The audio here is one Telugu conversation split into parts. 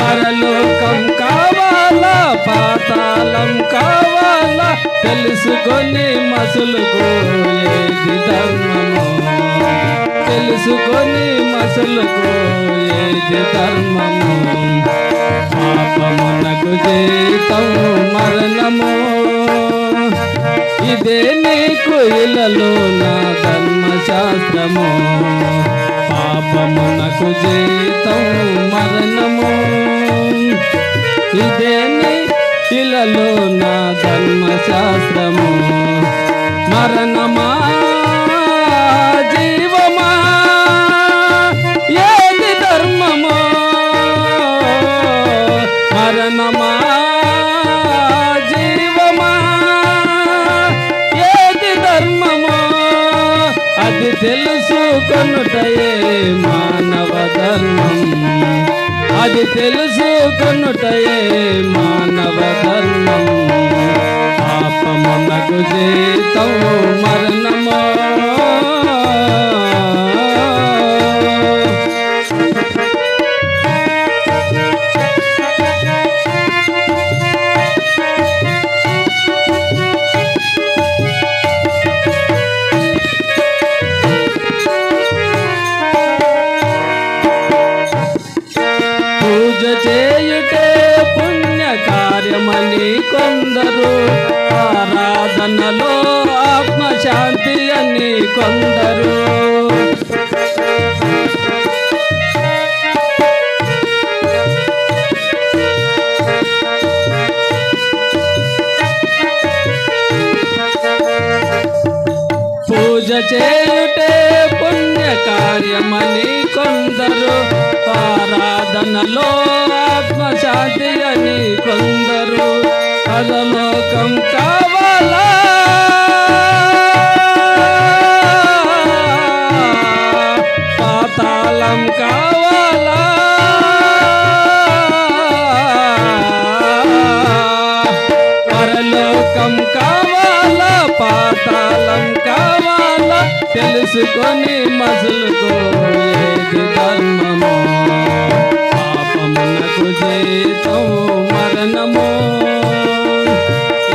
పరలోకం కావాలా పాతాళం కావాలా తెలుసుకొని మసులుకో ధర్మము. తెలుసుకొని మసులుకో ఏది ధర్మము. పాపమునకు జీతం మరణము. ఇదే నీకు ఇలలో నా ధర్మశాస్త్రము. పాపమునకు జీ ఇలలో నా ధర్మశాస్త్రము. మరణమా? జీవమా? ఏది ధర్మమో? మరణమా? జీవమా? ఏది ధర్మమో? అది తెలుసుకొనుటయే మానవ ధర్మం. అది తెలుసుకొనుటయే మానవ ధర్మం. పాపమునకు జీతం మరణ పూజ చేయుటే పుణ్య కార్యమని కొందరు ఆరాధనలో ఆత్మశాంతి అని కొందరు. పూజ చేయుటే పుణ్య కార్యమని కొందరు ఆరాధనలో ఆత్మశాంతి అని కొందరు పరలోకం కా తెలుసుకొని మసులుకో ఏది ధర్మమో పాపమునకు జీతం మరణమో.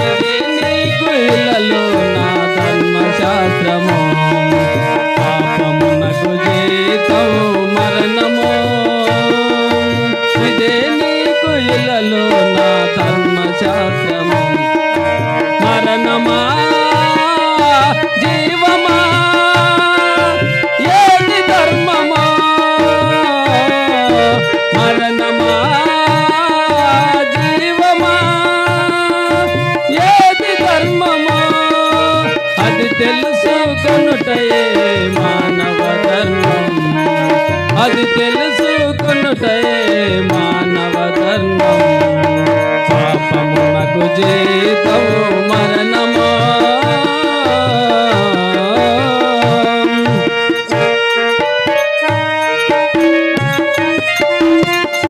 ఇది నీకు ఇలలో నా ధర్మశాస్త్రము. పాపమునకు జీతం మరణమో. ఇదే నీకు ఇలలో నా ధర్మశాస్త్రము. మరణమా తెలుసుకొనుటయే మానవ ధర్మం అది తెలుసుకొనుటయే